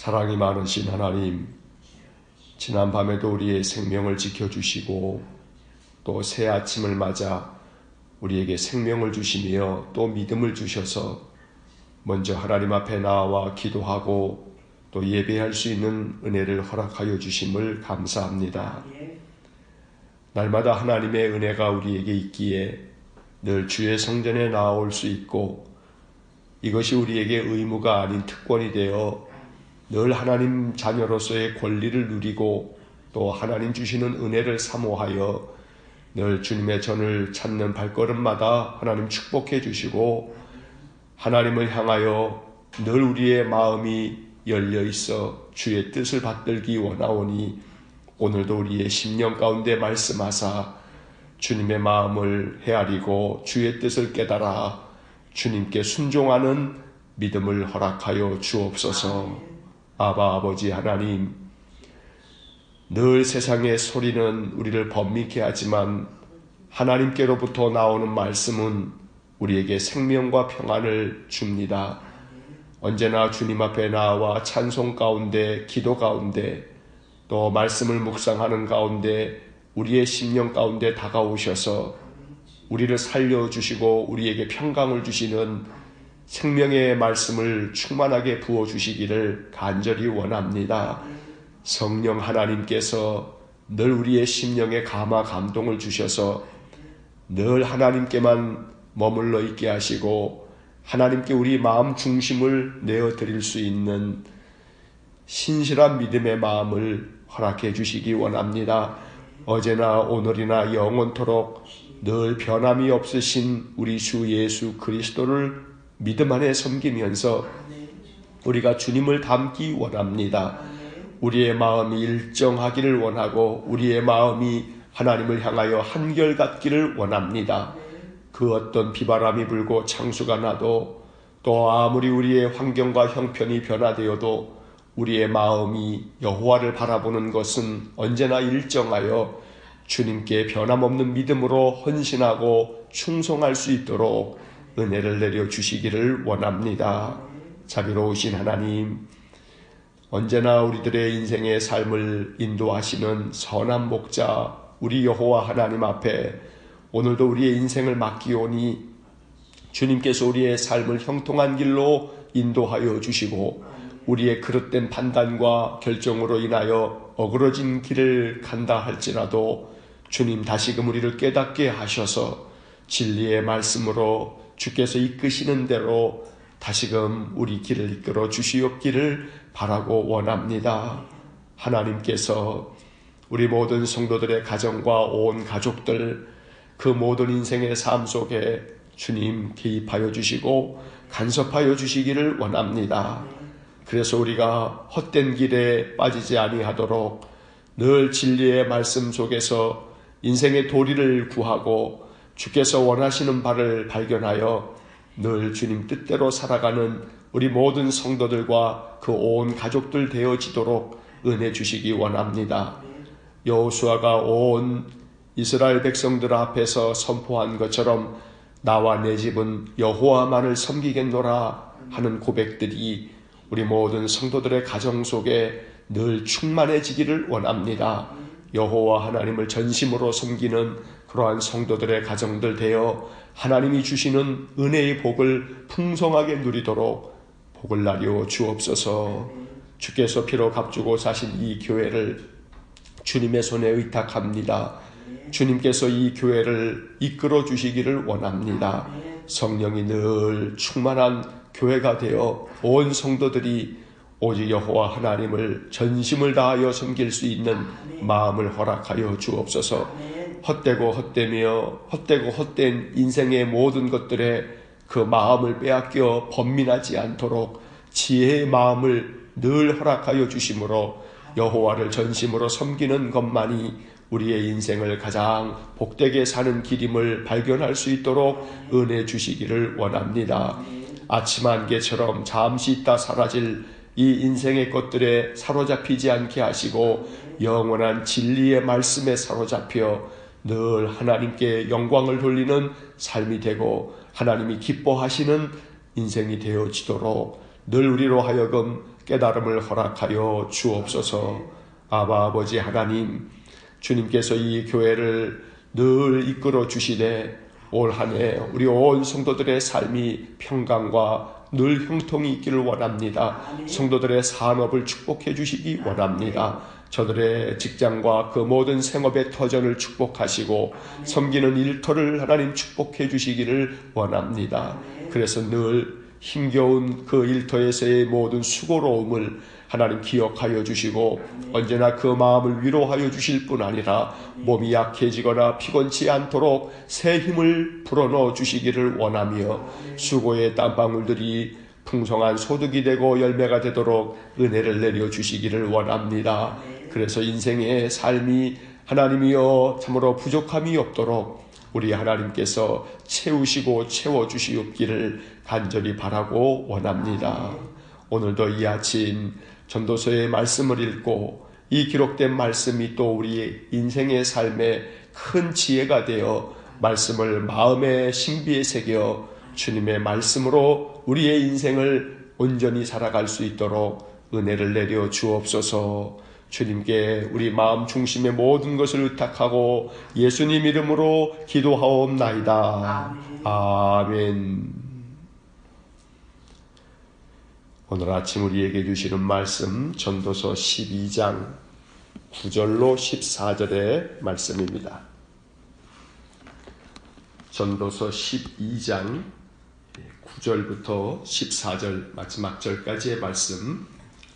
사랑이 많으신 하나님, 지난 밤에도 우리의 생명을 지켜주시고 또 새 아침을 맞아 우리에게 생명을 주시며 또 믿음을 주셔서 먼저 하나님 앞에 나와 기도하고 또 예배할 수 있는 은혜를 허락하여 주심을 감사합니다. 날마다 하나님의 은혜가 우리에게 있기에 늘 주의 성전에 나올 수 있고 이것이 우리에게 의무가 아닌 특권이 되어 늘 하나님 자녀로서의 권리를 누리고 또 하나님 주시는 은혜를 사모하여 늘 주님의 전을 찾는 발걸음마다 하나님 축복해 주시고 하나님을 향하여 늘 우리의 마음이 열려 있어 주의 뜻을 받들기 원하오니 오늘도 우리의 심령 가운데 말씀하사 주님의 마음을 헤아리고 주의 뜻을 깨달아 주님께 순종하는 믿음을 허락하여 주옵소서. 아바 아버지 하나님, 늘 세상의 소리는 우리를 범미케 하지만 하나님께로부터 나오는 말씀은 우리에게 생명과 평안을 줍니다. 언제나 주님 앞에 나와 찬송 가운데, 기도 가운데, 또 말씀을 묵상하는 가운데 우리의 심령 가운데 다가오셔서 우리를 살려주시고 우리에게 평강을 주시는 생명의 말씀을 충만하게 부어 주시기를 간절히 원합니다. 성령 하나님께서 늘 우리의 심령에 감화 감동을 주셔서 늘 하나님께만 머물러 있게 하시고 하나님께 우리 마음 중심을 내어 드릴 수 있는 신실한 믿음의 마음을 허락해 주시기 원합니다. 어제나 오늘이나 영원토록 늘 변함이 없으신 우리 주 예수 그리스도를 믿음 안에 섬기면서 우리가 주님을 닮기 원합니다. 우리의 마음이 일정하기를 원하고 우리의 마음이 하나님을 향하여 한결같기를 원합니다. 그 어떤 비바람이 불고 창수가 나도 또 아무리 우리의 환경과 형편이 변화되어도 우리의 마음이 여호와를 바라보는 것은 언제나 일정하여 주님께 변함없는 믿음으로 헌신하고 충성할 수 있도록 은혜를 내려 주시기를 원합니다. 자비로우신 하나님, 언제나 우리들의 인생의 삶을 인도하시는 선한 목자, 우리 여호와 하나님 앞에 오늘도 우리의 인생을 맡기오니 주님께서 우리의 삶을 형통한 길로 인도하여 주시고 우리의 그릇된 판단과 결정으로 인하여 어그러진 길을 간다 할지라도 주님 다시금 우리를 깨닫게 하셔서 진리의 말씀으로 주께서 이끄시는 대로 다시금 우리 길을 이끌어 주시옵기를 바라고 원합니다. 하나님께서 우리 모든 성도들의 가정과 온 가족들 그 모든 인생의 삶 속에 주님 개입하여 주시고 간섭하여 주시기를 원합니다. 그래서 우리가 헛된 길에 빠지지 아니하도록 늘 진리의 말씀 속에서 인생의 도리를 구하고 주께서 원하시는 바를 발견하여 늘 주님 뜻대로 살아가는 우리 모든 성도들과 그 온 가족들 되어지도록 은혜 주시기 원합니다. 여호수아가 온 이스라엘 백성들 앞에서 선포한 것처럼 나와 내 집은 여호와만을 섬기겠노라 하는 고백들이 우리 모든 성도들의 가정 속에 늘 충만해지기를 원합니다. 여호와 하나님을 전심으로 섬기는 그러한 성도들의 가정들 되어 하나님이 주시는 은혜의 복을 풍성하게 누리도록 복을 나려 주옵소서. 주께서 피로 값주고 사신 이 교회를 주님의 손에 의탁합니다. 주님께서 이 교회를 이끌어 주시기를 원합니다. 성령이 늘 충만한 교회가 되어 온 성도들이 오직 여호와 하나님을 전심을 다하여 섬길 수 있는 마음을 허락하여 주옵소서. 헛되고 헛되며 헛되고 헛된 인생의 모든 것들에 그 마음을 빼앗겨 번민하지 않도록 지혜의 마음을 늘 허락하여 주심으로 여호와를 전심으로 섬기는 것만이 우리의 인생을 가장 복되게 사는 길임을 발견할 수 있도록 은혜 주시기를 원합니다. 아침 안개처럼 잠시 있다 사라질 이 인생의 것들에 사로잡히지 않게 하시고 영원한 진리의 말씀에 사로잡혀 늘 하나님께 영광을 돌리는 삶이 되고 하나님이 기뻐하시는 인생이 되어지도록 늘 우리로 하여금 깨달음을 허락하여 주옵소서. 아바 아버지 하나님, 주님께서 이 교회를 늘 이끌어 주시되 올 한해 우리 온 성도들의 삶이 평강과 늘 형통이 있기를 원합니다. 성도들의 산업을 축복해 주시기 원합니다. 저들의 직장과 그 모든 생업의 터전을 축복하시고 섬기는 일터를 하나님 축복해 주시기를 원합니다. 그래서 늘 힘겨운 그 일터에서의 모든 수고로움을 하나님 기억하여 주시고 언제나 그 마음을 위로하여 주실 뿐 아니라 몸이 약해지거나 피곤치 않도록 새 힘을 불어넣어 주시기를 원하며 수고의 땀방울들이 풍성한 소득이 되고 열매가 되도록 은혜를 내려 주시기를 원합니다. 그래서 인생의 삶이 하나님이여 참으로 부족함이 없도록 우리 하나님께서 채우시고 채워 주시옵기를 간절히 바라고 원합니다. 오늘도 이 아침 전도서의 말씀을 읽고 이 기록된 말씀이 또 우리 인생의 삶에 큰 지혜가 되어 말씀을 마음의 신비에 새겨 주님의 말씀으로 우리의 인생을 온전히 살아갈 수 있도록 은혜를 내려 주옵소서. 주님께 우리 마음 중심의 모든 것을 의탁하고 예수님 이름으로 기도하옵나이다. 아멘. 오늘 아침 우리에게 주시는 말씀 전도서 12장 9절로 14절의 말씀입니다. 전도서 12장 9절부터 14절 마지막 절까지의 말씀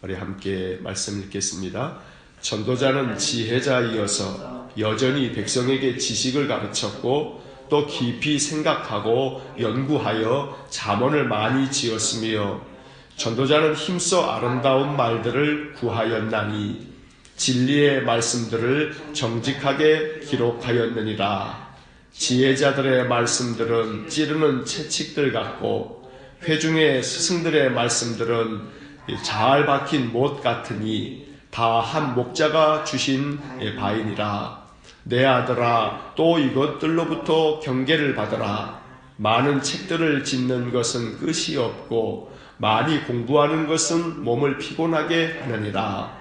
우리 함께 말씀 읽겠습니다. 전도자는 지혜자이어서 여전히 백성에게 지식을 가르쳤고 또 깊이 생각하고 연구하여 자문을 많이 지었으며 전도자는 힘써 아름다운 말들을 구하였나니 진리의 말씀들을 정직하게 기록하였느니라. 지혜자들의 말씀들은 찌르는 채찍들 같고 회중의 스승들의 말씀들은 잘 박힌 못 같으니 다 한 목자가 주신 바이니라. 내 아들아 또 이것들로부터 경계를 받으라. 많은 책들을 짓는 것은 끝이 없고 많이 공부하는 것은 몸을 피곤하게 하느니라.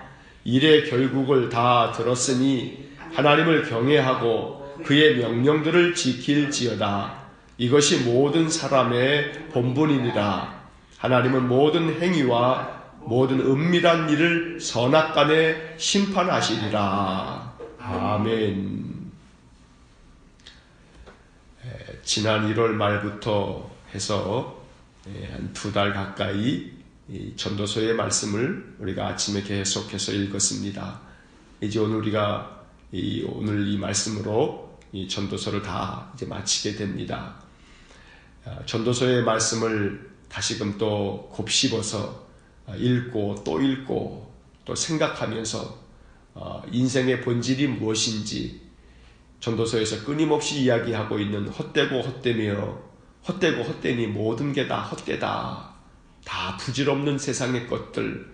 일의 결국을 다 들었으니 하나님을 경외하고 그의 명령들을 지킬지어다. 이것이 모든 사람의 본분이니라. 하나님은 모든 행위와 모든 은밀한 일을 선악간에 심판하시리라. 아멘. 지난 1월 말부터 해서 한 두 달 가까이 전도서의 말씀을 우리가 아침에 계속해서 읽었습니다. 이제 오늘 우리가 이 오늘 이 말씀으로 이 전도서를 다 이제 마치게 됩니다. 아, 전도서의 말씀을 다시금 또 곱씹어서 읽고 또 읽고 또 생각하면서 어, 인생의 본질이 무엇인지 전도서에서 끊임없이 이야기하고 있는 헛되고 헛되며 헛되고 헛되니 모든 게 다 헛되다. 다 부질없는 세상의 것들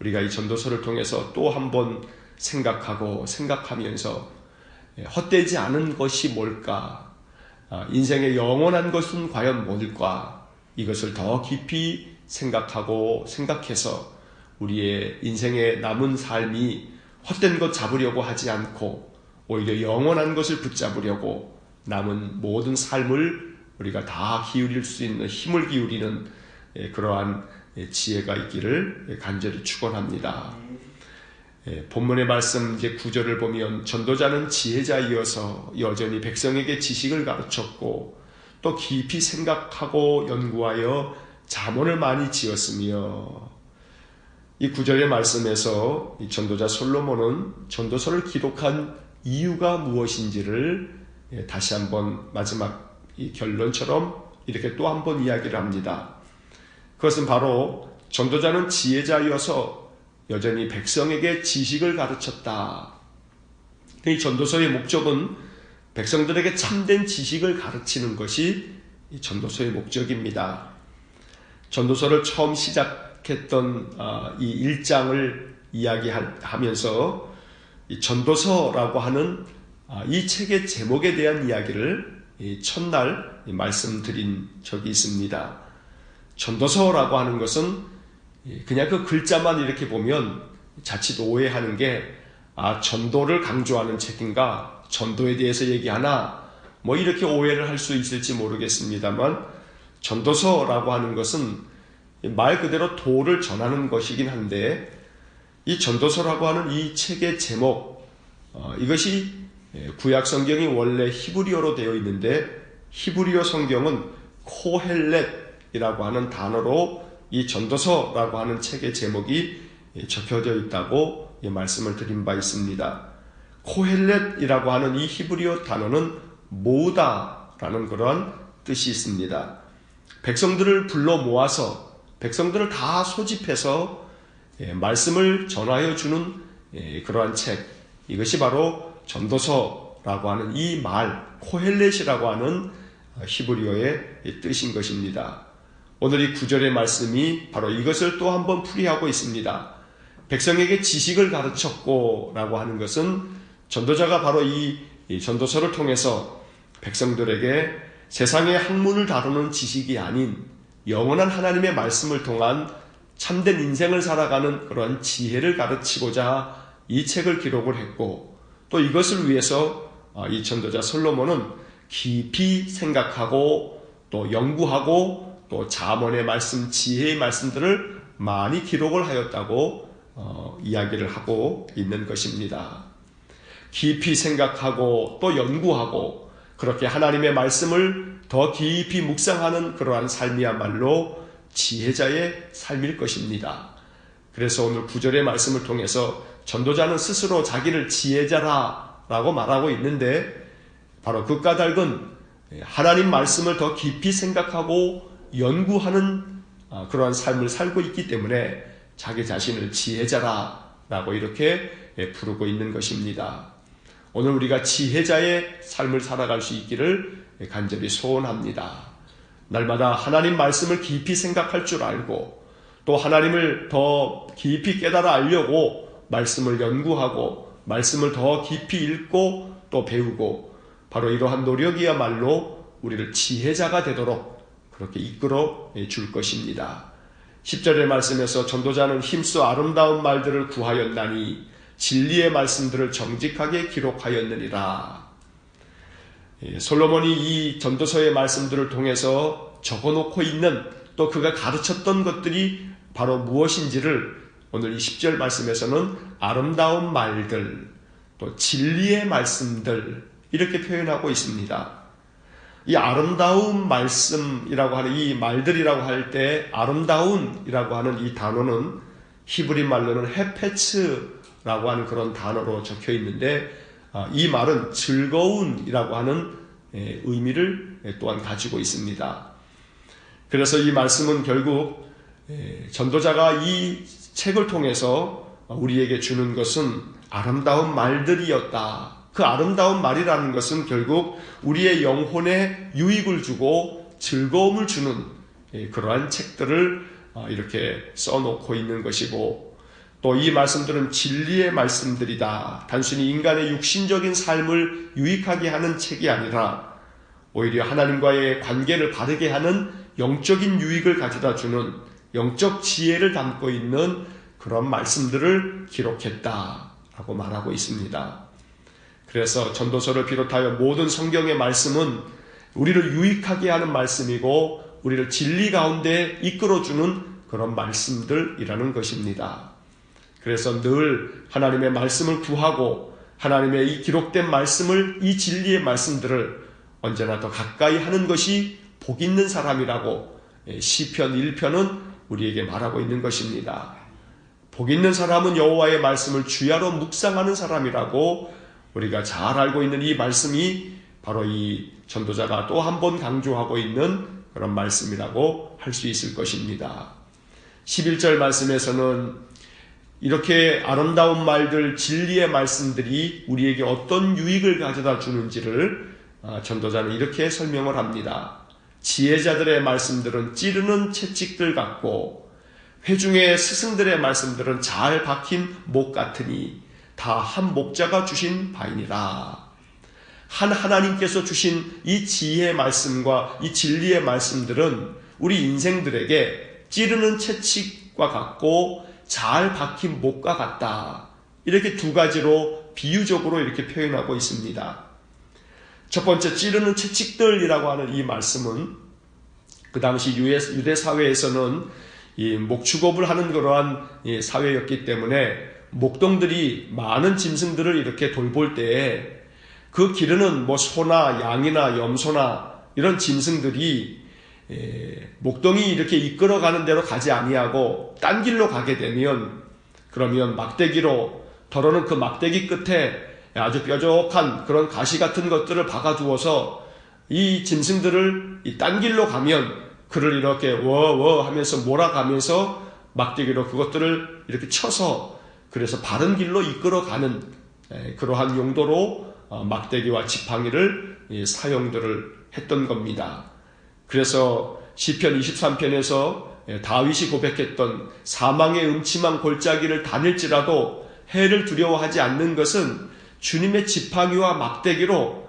우리가 이 전도서를 통해서 또 한 번 생각하고 생각하면서 예, 헛되지 않은 것이 뭘까? 아, 인생의 영원한 것은 과연 뭘까? 이것을 더 깊이 생각하고 생각해서 우리의 인생의 남은 삶이 헛된 것 잡으려고 하지 않고 오히려 영원한 것을 붙잡으려고 남은 모든 삶을 우리가 다 기울일 수 있는 힘을 기울이는 예, 그러한 예, 지혜가 있기를 간절히 축원합니다. 예, 본문의 말씀 이제 구절을 보면 전도자는 지혜자이어서 여전히 백성에게 지식을 가르쳤고 또 깊이 생각하고 연구하여 자문을 많이 지었으며 이 구절의 말씀에서 이 전도자 솔로몬은 전도서를 기록한 이유가 무엇인지를 예, 다시 한번 마지막 이 결론처럼 이렇게 또 한 번 이야기를 합니다. 그것은 바로 전도자는 지혜자여서 여전히 백성에게 지식을 가르쳤다. 이 전도서의 목적은 백성들에게 참된 지식을 가르치는 것이 전도서의 목적입니다. 전도서를 처음 시작했던 아, 이 일장을 이야기하면서 전도서라고 하는 아, 이 책의 제목에 대한 이야기를 첫날 말씀드린 적이 있습니다. 전도서라고 하는 것은 예, 그냥 그 글자만 이렇게 보면 자칫 오해하는 게, 아, 전도를 강조하는 책인가, 전도에 대해서 얘기하나, 뭐 이렇게 오해를 할 수 있을지 모르겠습니다만, 전도서라고 하는 것은 말 그대로 도를 전하는 것이긴 한데, 이 전도서라고 하는 이 책의 제목, 어, 이것이 구약 성경이 원래 히브리어로 되어 있는데, 히브리어 성경은 코헬렛이라고 하는 단어로 이 전도서라고 하는 책의 제목이 적혀져 있다고 말씀을 드린 바 있습니다. 코헬렛이라고 하는 이 히브리어 단어는 모으다라는 그런 뜻이 있습니다. 백성들을 불러 모아서 백성들을 다 소집해서 말씀을 전하여 주는 그러한 책 이것이 바로 전도서라고 하는 이 말 코헬렛이라고 하는 히브리어의 뜻인 것입니다. 오늘 이 구절의 말씀이 바로 이것을 또 한번 풀이하고 있습니다. 백성에게 지식을 가르쳤고 라고 하는 것은 전도자가 바로 이 전도서를 통해서 백성들에게 세상의 학문을 다루는 지식이 아닌 영원한 하나님의 말씀을 통한 참된 인생을 살아가는 그런 지혜를 가르치고자 이 책을 기록을 했고 또 이것을 위해서 이 전도자 솔로몬은 깊이 생각하고 또 연구하고 또 자문의 말씀, 지혜의 말씀들을 많이 기록을 하였다고 어, 이야기를 하고 있는 것입니다. 깊이 생각하고 또 연구하고 그렇게 하나님의 말씀을 더 깊이 묵상하는 그러한 삶이야말로 지혜자의 삶일 것입니다. 그래서 오늘 구절의 말씀을 통해서 전도자는 스스로 자기를 지혜자라 라고 말하고 있는데 바로 그 까닭은 하나님 말씀을 더 깊이 생각하고 연구하는 아, 그러한 삶을 살고 있기 때문에 자기 자신을 지혜자라 라고 이렇게 부르고 있는 것입니다. 오늘 우리가 지혜자의 삶을 살아갈 수 있기를 간절히 소원합니다. 날마다 하나님 말씀을 깊이 생각할 줄 알고 또 하나님을 더 깊이 깨달아 알려고 말씀을 연구하고 말씀을 더 깊이 읽고 또 배우고 바로 이러한 노력이야말로 우리를 지혜자가 되도록 그렇게 이끌어 줄 것입니다. 10절의 말씀에서 전도자는 힘써 아름다운 말들을 구하였나니 진리의 말씀들을 정직하게 기록하였느니라. 예, 솔로몬이 이 전도서의 말씀들을 통해서 적어놓고 있는 또 그가 가르쳤던 것들이 바로 무엇인지를 오늘 이 10절 말씀에서는 아름다운 말들, 또 진리의 말씀들, 이렇게 표현하고 있습니다. 이 아름다운 말씀이라고 하는 이 말들이라고 할 때 아름다운이라고 하는 이 단어는 히브리 말로는 헤페츠라고 하는 그런 단어로 적혀 있는데 아, 이 말은 즐거운이라고 하는 의미를 또한 가지고 있습니다. 그래서 이 말씀은 결국 전도자가 이 책을 통해서 우리에게 주는 것은 아름다운 말들이었다. 그 아름다운 말이라는 것은 결국 우리의 영혼에 유익을 주고 즐거움을 주는 예, 그러한 책들을 어, 이렇게 써놓고 있는 것이고 또 이 말씀들은 진리의 말씀들이다. 단순히 인간의 육신적인 삶을 유익하게 하는 책이 아니라 오히려 하나님과의 관계를 바르게 하는 영적인 유익을 가져다 주는 영적 지혜를 담고 있는 그런 말씀들을 기록했다라고 말하고 있습니다. 그래서 전도서를 비롯하여 모든 성경의 말씀은 우리를 유익하게 하는 말씀이고 우리를 진리 가운데 이끌어주는 그런 말씀들이라는 것입니다. 그래서 늘 하나님의 말씀을 구하고 하나님의 이 기록된 말씀을 이 진리의 말씀들을 언제나 더 가까이 하는 것이 복 있는 사람이라고 예, 시편 1편은 우리에게 말하고 있는 것입니다. 복 있는 사람은 여호와의 말씀을 주야로 묵상하는 사람이라고 우리가 잘 알고 있는 이 말씀이 바로 이 전도자가 또 한 번 강조하고 있는 그런 말씀이라고 할 수 있을 것입니다. 11절 말씀에서는 이렇게 아름다운 말들, 진리의 말씀들이 우리에게 어떤 유익을 가져다 주는지를 아, 전도자는 이렇게 설명을 합니다. 지혜자들의 말씀들은 찌르는 채찍들 같고 회중의 스승들의 말씀들은 잘 박힌 목 같으니 다 한 목자가 주신 바이니라. 한 하나님께서 주신 이 지혜의 말씀과 이 진리의 말씀들은 우리 인생들에게 찌르는 채찍 채찍과 같고 잘 박힌 목과 같다. 이렇게 두 가지로 비유적으로 이렇게 표현하고 있습니다. 첫 번째 찌르는 채찍들이라고 하는 이 말씀은 그 당시 유대 사회에서는 이 목축업을 하는 그러한 사회였기 때문에 목동들이 많은 짐승들을 이렇게 돌볼 때에 그 기르는 뭐 소나 양이나 염소나 이런 짐승들이 목동이 이렇게 이끌어가는 대로 가지 아니하고 딴 길로 가게 되면 그러면 막대기로 더러는 그 막대기 끝에 아주 뾰족한 그런 가시 같은 것들을 박아두어서 이 짐승들을 이 딴 길로 가면 그를 이렇게 워워 하면서 몰아가면서 막대기로 그것들을 이렇게 쳐서 그래서 바른 길로 이끌어가는 그러한 용도로 어, 막대기와 지팡이를 사용들을 했던 겁니다. 그래서 시편 23편에서 다윗이 고백했던 사망의 음침한 골짜기를 다닐지라도 해를 두려워하지 않는 것은 주님의 지팡이와 막대기로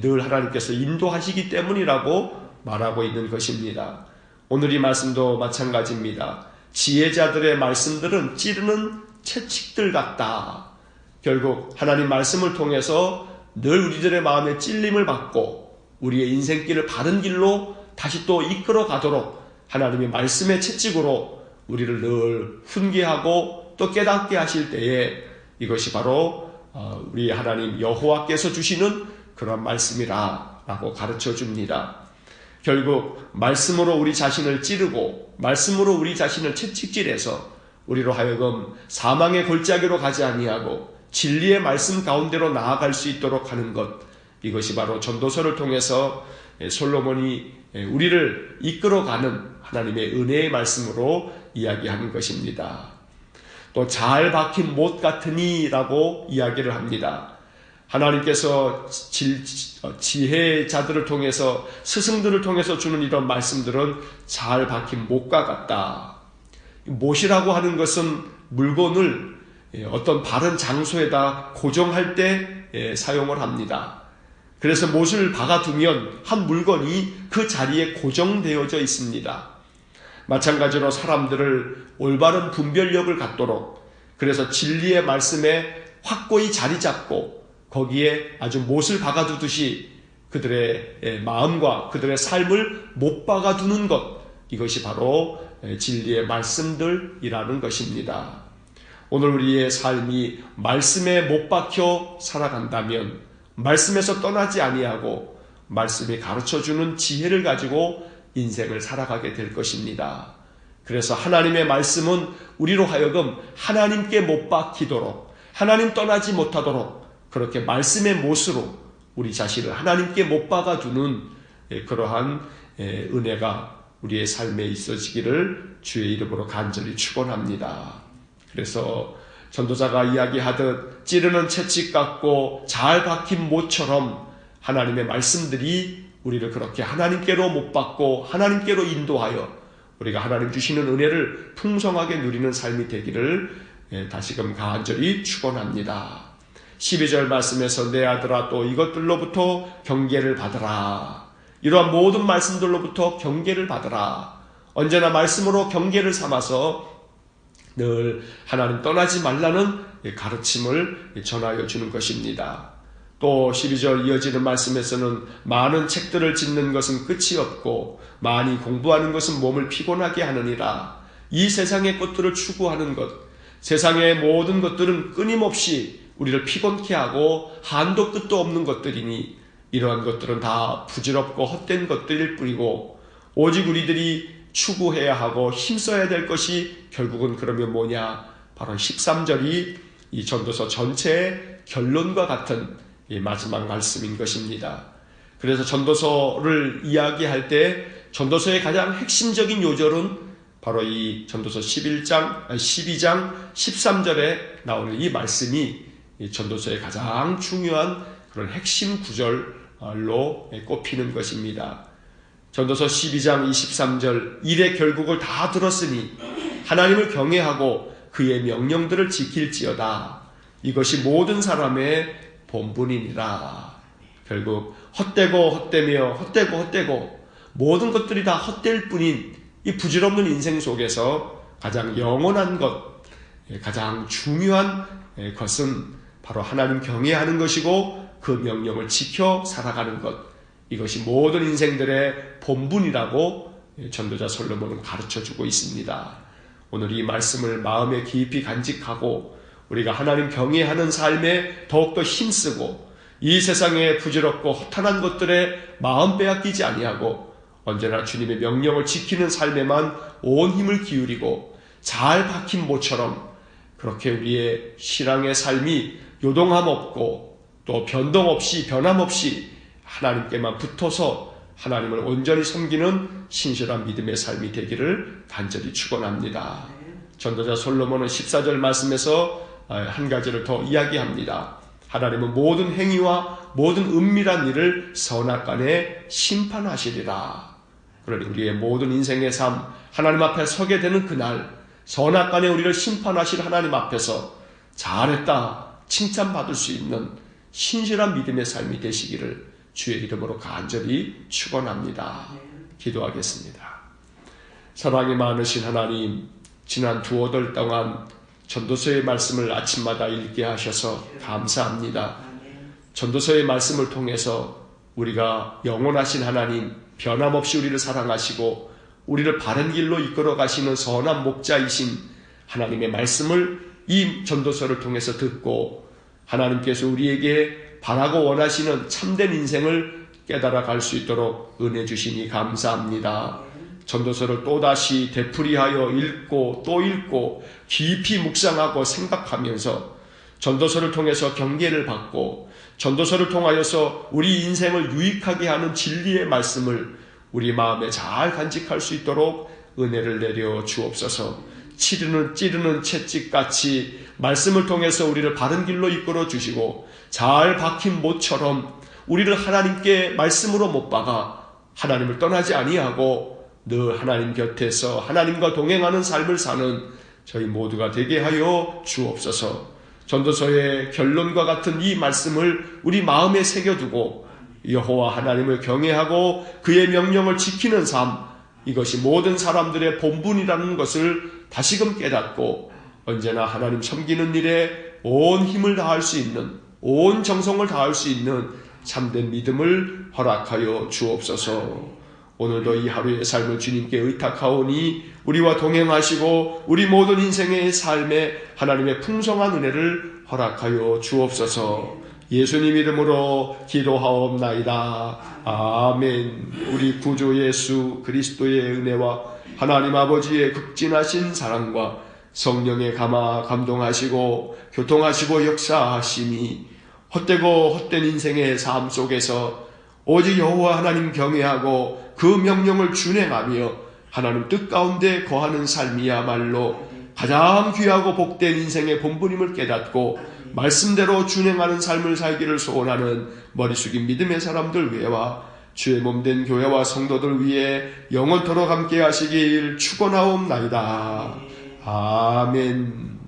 늘 하나님께서 인도하시기 때문이라고 말하고 있는 것입니다. 오늘 이 말씀도 마찬가지입니다. 지혜자들의 말씀들은 찌르는 채찍들 같다. 결국 하나님 말씀을 통해서 늘 우리들의 마음에 찔림을 받고 우리의 인생길을 바른 길로 다시 또 이끌어 가도록 하나님의 말씀의 채찍으로 우리를 늘 훈계하고 또 깨닫게 하실 때에 이것이 바로 어, 우리 하나님 여호와께서 주시는 그런 말씀이라 라고 가르쳐 줍니다. 결국 말씀으로 우리 자신을 찌르고 말씀으로 우리 자신을 채찍질해서 우리로 하여금 사망의 골짜기로 가지 아니하고 진리의 말씀 가운데로 나아갈 수 있도록 하는 것 이것이 바로 전도서를 통해서 솔로몬이 우리를 이끌어가는 하나님의 은혜의 말씀으로 이야기하는 것입니다. 또 잘 박힌 못 같으니라고 이야기를 합니다. 하나님께서 어, 지혜자들을 통해서 스승들을 통해서 주는 이런 말씀들은 잘 박힌 못과 같다. 못이라고 하는 것은 물건을 예, 어떤 바른 장소에다 고정할 때 예, 사용을 합니다. 그래서 못을 박아두면 한 물건이 그 자리에 고정되어져 있습니다. 마찬가지로 사람들을 올바른 분별력을 갖도록 그래서 진리의 말씀에 확고히 자리 잡고 거기에 아주 못을 박아두듯이 그들의 마음과 그들의 삶을 못 박아두는 것 이것이 바로 진리의 말씀들이라는 것입니다. 오늘 우리의 삶이 말씀에 못 박혀 살아간다면 말씀에서 떠나지 아니하고 말씀이 가르쳐 주는 지혜를 가지고 인생을 살아가게 될 것입니다. 그래서 하나님의 말씀은 우리로 하여금 하나님께 못 박히도록 하나님 떠나지 못하도록 그렇게 말씀의 못으로 우리 자신을 하나님께 못 박아두는 예, 그러한 예, 은혜가 우리의 삶에 있어지기를 주의 이름으로 간절히 축원합니다. 그래서 전도자가 이야기하듯 찌르는 채찍 같고 잘 박힌 못처럼 하나님의 말씀들이 우리를 그렇게 하나님께로 못 받고 하나님께로 인도하여 우리가 하나님 주시는 은혜를 풍성하게 누리는 삶이 되기를 예, 다시금 간절히 축원합니다. 12절 말씀에서 내 아들아 또 이것들로부터 경계를 받으라. 이러한 모든 말씀들로부터 경계를 받으라. 언제나 말씀으로 경계를 삼아서 늘 하나님 떠나지 말라는 가르침을 전하여 주는 것입니다. 또 12절 이어지는 말씀에서는 많은 책들을 짓는 것은 끝이 없고 많이 공부하는 것은 몸을 피곤하게 하느니라. 이 세상의 것들을 추구하는 것, 세상의 모든 것들은 끊임없이 우리를 피곤케 하고 한도 끝도 없는 것들이니 이러한 것들은 다 부질없고 헛된 것들일 뿐이고 오직 우리들이 추구해야 하고 힘써야 될 것이 결국은 그러면 뭐냐? 바로 13절이 이 전도서 전체의 결론과 같은 이 마지막 말씀인 것입니다. 그래서 전도서를 이야기할 때 전도서의 가장 핵심적인 요절은 바로 이 전도서 11장, 12장 13절에 나오는 이 말씀이 전도서의 가장 중요한 그런 핵심 구절로 꼽히는 것입니다. 전도서 12장 23절 일의 결국을 다 들었으니 하나님을 경외하고 그의 명령들을 지킬지어다. 이것이 모든 사람의 본분이니라. 결국 헛되고 헛되며 헛되고 헛되고 모든 것들이 다 헛될 뿐인 이 부질없는 인생 속에서 가장 영원한 것, 예, 가장 중요한 예, 것은 바로 하나님 경외하는 것이고 그 명령을 지켜 살아가는 것. 이것이 모든 인생들의 본분이라고 예, 전도자 솔로몬은 가르쳐 주고 있습니다. 오늘 이 말씀을 마음에 깊이 간직하고 우리가 하나님 경외하는 삶에 더욱더 힘쓰고 이 세상에 부질없고 허탄한 것들에 마음 빼앗기지 아니하고 언제나 주님의 명령을 지키는 삶에만 온 힘을 기울이고 잘 박힌 모처럼 그렇게 우리의 신앙의 삶이 요동함 없고 또 변동 없이 변함 없이 하나님께만 붙어서 하나님을 온전히 섬기는 신실한 믿음의 삶이 되기를 간절히 축원합니다. 전도자 솔로몬은 14절 말씀에서 한 가지를 더 이야기합니다. 하나님은 모든 행위와 모든 은밀한 일을 선악간에 심판하시리라. 그러니 우리의 모든 인생의 삶, 하나님 앞에 서게 되는 그날, 선악간에 우리를 심판하실 하나님 앞에서 잘했다, 칭찬받을 수 있는 신실한 믿음의 삶이 되시기를 주의 이름으로 간절히 축원합니다. 기도하겠습니다. 사랑이 많으신 하나님, 지난 두어 달 동안 전도서의 말씀을 아침마다 읽게 하셔서 감사합니다. 전도서의 말씀을 통해서 우리가 영원하신 하나님, 변함없이 우리를 사랑하시고 우리를 바른 길로 이끌어 가시는 선한 목자이신 하나님의 말씀을 이 전도서를 통해서 듣고 하나님께서 우리에게 바라고 원하시는 참된 인생을 깨달아 갈 수 있도록 은혜 주시니 감사합니다. 전도서를 또다시 되풀이하여 읽고 또 읽고 깊이 묵상하고 생각하면서 전도서를 통해서 경계를 받고 전도서를 통하여서 우리 인생을 유익하게 하는 진리의 말씀을 우리 마음에 잘 간직할 수 있도록 은혜를 내려 주옵소서. 치르는 찌르는 채찍같이 말씀을 통해서 우리를 바른 길로 이끌어 주시고 잘 박힌 못처럼 우리를 하나님께 말씀으로 못 박아 하나님을 떠나지 아니하고 늘 하나님 곁에서 하나님과 동행하는 삶을 사는 저희 모두가 되게 하여 주옵소서. 전도서의 결론과 같은 이 말씀을 우리 마음에 새겨두고 여호와 하나님을 경외하고 그의 명령을 지키는 삶 이것이 모든 사람들의 본분이라는 것을 다시금 깨닫고 언제나 하나님 섬기는 일에 온 힘을 다할 수 있는 온 정성을 다할 수 있는 참된 믿음을 허락하여 주옵소서. 오늘도 이 하루의 삶을 주님께 의탁하오니 우리와 동행하시고 우리 모든 인생의 삶에 하나님의 풍성한 은혜를 허락하여 주옵소서. 예수님 이름으로 기도하옵나이다. 아멘. 우리 구주 예수 그리스도의 은혜와 하나님 아버지의 극진하신 사랑과 성령의 감화 감동하시고 교통하시고 역사하심이 헛되고 헛된 인생의 삶 속에서 오직 여호와 하나님 경외하고 그 명령을 준행하며 하나님 뜻 가운데 거하는 삶이야말로 가장 귀하고 복된 인생의 본분임을 깨닫고 말씀대로 준행하는 삶을 살기를 소원하는 머리 숙인 믿음의 사람들 위에와 주의 몸된 교회와 성도들 위해 영원토록 함께 하시길 축원하옵나이다. 아멘.